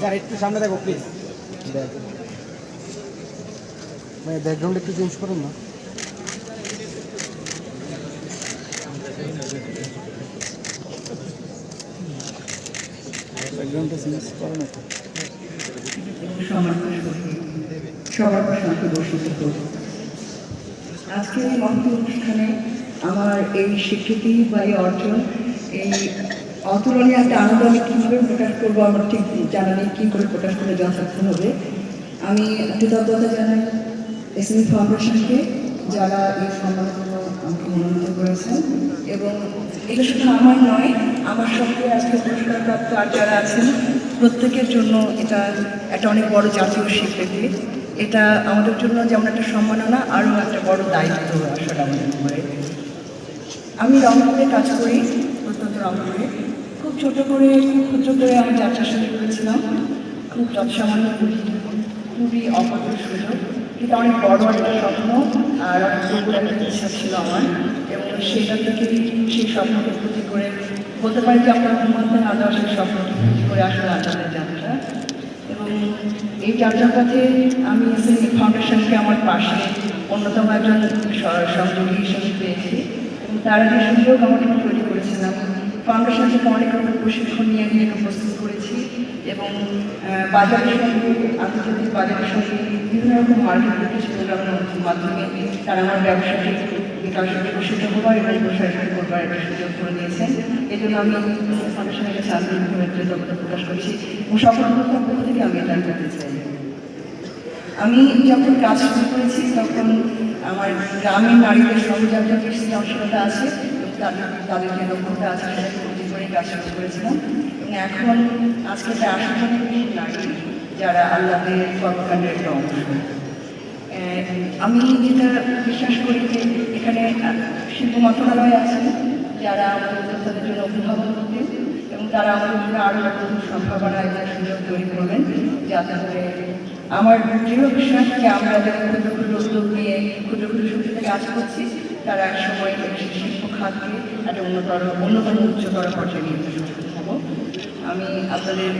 Sir একটু সামনে দেখো প্লিজ মানে ব্যাকগ্রাউন্ড একটু চেঞ্জ করুন না। ব্যাকগ্রাউন্ডটা চেঞ্জ করুন একটু। সবার প্রশান্ত বসিত আজকের এই মহৎ অনুষ্ঠানে আমার এই স্বীকৃতি বা এই অর্জন এই অতুলনীয় একটা আনন্দ আমি কীভাবে প্রকাশ করব আমার ঠিক জানা নেই কী করে প্রকাশ করে যথার্থ হবে। আমি কৃতজ্ঞতা জানাই এসএমই ফাউন্ডেশনকে যারা এই সম্মানের জন্য আমাকে মনোনীত করেছেন এবং এটা শুধু আমার নয়, আমার সঙ্গে আজকে পুরস্কারপ্রাপ্ত আর যারা আছেন, প্রত্যেকের জন্য এটা একটা অনেক বড় জাতীয় স্বীকৃতি। এটা আমাদের জন্য যেমন একটা সম্মাননা, আরও একটা বড় দায়িত্ব আসলে আমাদের উপরে। আমি রংপুরে কাজ করি প্রত্যন্ত রংপুরে। খুব ছোট করে, খুব ক্ষুদ্র করে আমি যাত্রা শুরু করেছিলাম খুব যৎসামান্য, খুবই অপাত্র সুযোগ। কিন্তু অনেক বড় একটা স্বপ্ন, আর অনেক একটা ইচ্ছা ছিল আমার। এবং সেটা থেকে সেই স্বপ্নকে পুঁজি করে বলতে পারি যে আপনার ঘুমাতে না দেওয়া সেই স্বপ্নকে পুঁজি করে আসলে আচারের যাত্রা। এবং এই যাত্রাপথে আমি এসএসসি ফাউন্ডেশনকে আমার পাশে অন্যতম একজন সহযোগী হিসেবে পেয়েছি। এবং তারা যে সুযোগ আমাকে ফাউন্ডেশন থেকে অনেক রকম প্রশিক্ষণ নিয়ে আমি একে প্রস্তুত করেছি এবং বাজারের সঙ্গে, আন্তর্জাতিক বাজারের সঙ্গে বিভিন্ন রকম মার্কেট প্রোগ্রামের মাধ্যমে তারা আমার ব্যবসাকে বিকাশে বিকশিত হবার এবং প্রসারিত করবার একটা সুযোগ করে দিয়েছেন। এই জন্য আমি ফাউন্ডেশনের কাছে আন্তরিকভাবে কৃতজ্ঞতা প্রকাশ করছি এবং সকল পক্ষ থেকে আমি এটা করতে চাই। আমি যখন কাজ শুরু করেছি তখন আমার গ্রামের নারীদের যে সৃজনশীলতা আছে তাদের তাদের যে দক্ষতা আছে সেটাকে পুঁজি করে করেছিলাম এখন আজকে প্রায় আশি জনের নারী যারা আল্লাহের কর্মকাণ্ডের আমি যেটা বিশ্বাস করি যে এখানে শিল্প মন্ত্রণালয় আছে যারা আমাদের উদ্যোক্তাদের জন্য অভিভাবক করবেন এবং তারা আমাদের জন্য আরও নতুন সম্ভাবনা এবং সুযোগ তৈরি করবেন যাতে করে আমার দৃঢ় বিশ্বাস যে আমরা যারা ক্ষুদ্র ক্ষুদ্র উদ্যোগ নিয়ে ক্ষুদ্র ক্ষুদ্র শক্তিতে কাজ করছি, তারা সময় সেই খাতকে একটা উন্নতর অন্যতম উচ্চতর পর্যায়ে নিয়ে সক্ষম আমি আপনাদের